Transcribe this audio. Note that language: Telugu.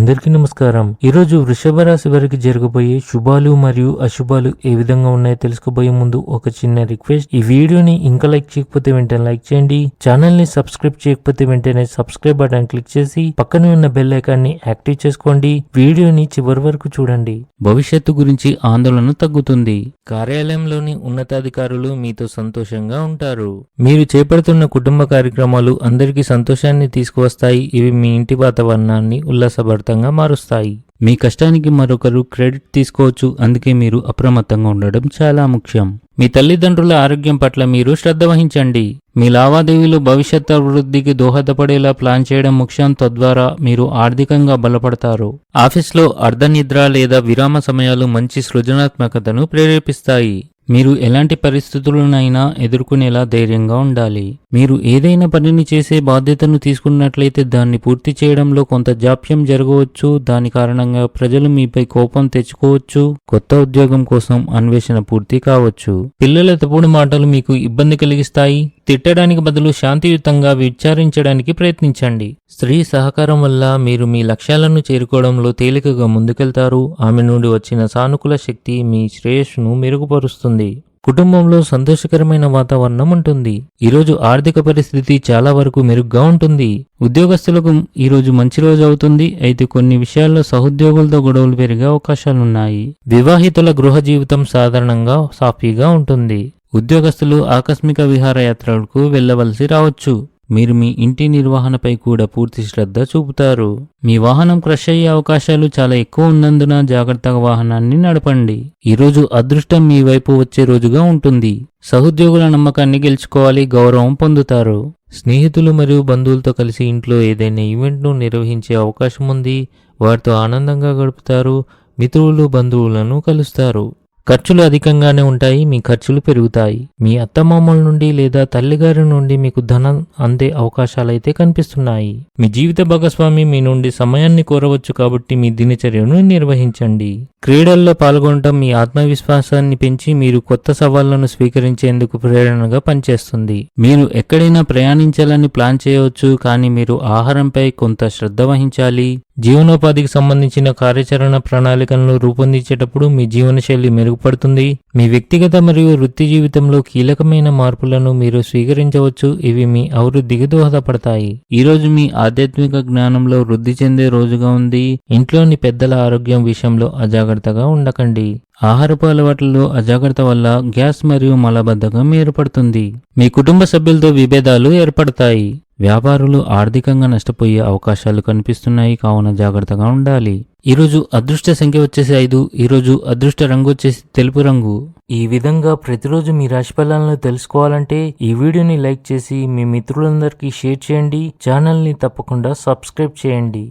అందరికీ నమస్కారం. ఈ రోజు వృషభ రాశి వారికి జరగబోయే శుభాలు మరియు అశుభాలు ఏ విధంగా ఉన్నాయో తెలుసుకోబోయే ముందు ఒక చిన్న రిక్వెస్ట్. ఈ వీడియోని ఇంకా లైక్ చేయకపోతే వెంటనే లైక్ చేయండి. ఛానల్ని సబ్స్క్రైబ్ చేయకపోతే వెంటనే సబ్స్క్రైబ్ బటన్ క్లిక్ చేసి పక్కనే ఉన్న బెల్ ఐకాన్ని యాక్టివ్ చేసుకోండి. వీడియోని చివరి వరకు చూడండి. భవిష్యత్తు గురించి ఆందోళన తగ్గుతుంది. కార్యాలయంలోని ఉన్నతాధికారులు మీతో సంతోషంగా ఉంటారు. మీరు చేపడుతున్న కుటుంబ కార్యక్రమాలు అందరికీ సంతోషాన్ని తీసుకువస్తాయి. ఇవి మీ ఇంటి వాతావరణాన్ని ఉల్లాసభరితంగా మారుస్తాయి. మీ కష్టానికి మరొకరు క్రెడిట్ తీసుకోవచ్చు. అందుకే మీరు అప్రమత్తంగా ఉండడం చాలా ముఖ్యం. మీ తల్లిదండ్రుల ఆరోగ్యం పట్ల మీరు శ్రద్ధ వహించండి. మీ లావాదేవీలు భవిష్యత్ అభివృద్ధికి దోహదపడేలా ప్లాన్ చేయడం ముఖ్యం. తద్వారా మీరు ఆర్థికంగా బలపడతారు. ఆఫీస్లో అర్ధనిద్ర లేదా విరామ సమయాలు మంచి సృజనాత్మకతను ప్రేరేపిస్తాయి. మీరు ఎలాంటి పరిస్థితులనైనా ఎదుర్కొనేలా ధైర్యంగా ఉండాలి. మీరు ఏదైనా పనిని చేసే బాధ్యతను తీసుకున్నట్లయితే దాన్ని పూర్తి చేయడంలో కొంత జాప్యం జరగవచ్చు. దాని కారణంగా ప్రజలు మీపై కోపం తెచ్చుకోవచ్చు. కొత్త ఉద్యోగం కోసం అన్వేషణ పూర్తి కావచ్చు. పిల్లల తప్పుడు మాటలు మీకు ఇబ్బంది కలిగిస్తాయి. తిట్టడానికి బదులు శాంతియుతంగా విచారించడానికి ప్రయత్నించండి. స్త్రీ సహకారం వల్ల మీరు మీ లక్ష్యాలను చేరుకోవడంలో తేలికగా ముందుకెళ్తారు. ఆమె నుండి వచ్చిన సానుకూల శక్తి మీ శ్రేయస్సును మెరుగుపరుస్తుంది. కుటుంబంలో సంతోషకరమైన వాతావరణం ఉంటుంది. ఈరోజు ఆర్థిక పరిస్థితి చాలా వరకు మెరుగ్గా ఉంటుంది. ఉద్యోగస్తులకు ఈరోజు మంచి రోజు అవుతుంది. అయితే కొన్ని విషయాల్లో సహోద్యోగులతో గొడవలు పెరిగే అవకాశాలున్నాయి. వివాహితుల గృహ జీవితం సాధారణంగా సాఫీగా ఉంటుంది. ఉద్యోగస్తులు ఆకస్మిక విహారయాత్రలకు వెళ్ళవలసి రావచ్చు. మీరు మీ ఇంటి నిర్వహణపై కూడా పూర్తి శ్రద్ధ చూపుతారు. మీ వాహనం క్రష్ అయ్యే అవకాశాలు చాలా ఎక్కువ ఉన్నందున జాగ్రత్తగా వాహనాన్ని నడపండి. ఈరోజు అదృష్టం మీ వైపు వచ్చే రోజుగా ఉంటుంది. సహోద్యోగుల నమ్మకాన్ని గెలుచుకోవాలి గౌరవం పొందుతారు. స్నేహితులు మరియు బంధువులతో కలిసి ఇంట్లో ఏదైనా ఈవెంట్ను నిర్వహించే అవకాశం ఉంది. వారితో ఆనందంగా గడుపుతారు. మిత్రులు బంధువులను కలుస్తారు. ఖర్చులు అధికంగానే ఉంటాయి మీ ఖర్చులు పెరుగుతాయి. మీ అత్తమామల నుండి లేదా తల్లిగారి నుండి మీకు ధనం అందే అవకాశాలైతే కనిపిస్తున్నాయి. మీ జీవిత భాగస్వామి మీ నుండి సమయాన్ని కోరవచ్చు కాబట్టి మీ దినచర్యను నిర్వహించండి. క్రీడల్లో పాల్గొనడం మీ ఆత్మవిశ్వాసాన్ని పెంచి మీరు కొత్త సవాళ్ళను స్వీకరించేందుకు ప్రేరణగా పనిచేస్తుంది. మీరు ఎక్కడైనా ప్రయాణించాలని ప్లాన్ చేయవచ్చు కానీ మీరు ఆహారంపై కొంత శ్రద్ధ వహించాలి. జీవనోపాధికి సంబంధించిన కార్యాచరణ ప్రణాళికలను రూపొందించేటప్పుడు మీ జీవనశైలి మెరుగుపడుతుంది. మీ వ్యక్తిగత మరియు వృత్తి జీవితంలో కీలకమైన మార్పులను మీరు స్వీకరించవచ్చు. ఇవి మీ అభివృద్ధికి దోహదపడతాయి. ఈ రోజు మీ ఆధ్యాత్మిక జ్ఞానంలో వృద్ధి చెందే రోజుగా ఉంది. ఇంట్లోని పెద్దల ఆరోగ్యం విషయంలో అజాగ్రత్తగా ఉండకండి. ఆహారపు అలవాట్లలో అజాగ్రత్త వల్ల గ్యాస్ మరియు మలబద్ధకం ఏర్పడుతుంది. మీ కుటుంబ సభ్యులతో విభేదాలు ఏర్పడతాయి. వ్యాపారులు ఆర్థికంగా నష్టపోయే అవకాశాలు కనిపిస్తున్నాయి కావున జాగ్రత్తగా ఉండాలి. ఈరోజు అదృష్ట సంఖ్య వచ్చేసి ఐదు ఈరోజు అదృష్ట రంగు వచ్చేసి తెలుపు రంగు. ఈ విధంగా ప్రతిరోజు మీ రాశి ఫలాలను తెలుసుకోవాలంటే ఈ వీడియోని లైక్ చేసి మీ మిత్రులందరికీ షేర్ చేయండి. ఛానల్ని తప్పకుండా సబ్స్క్రైబ్ చేయండి.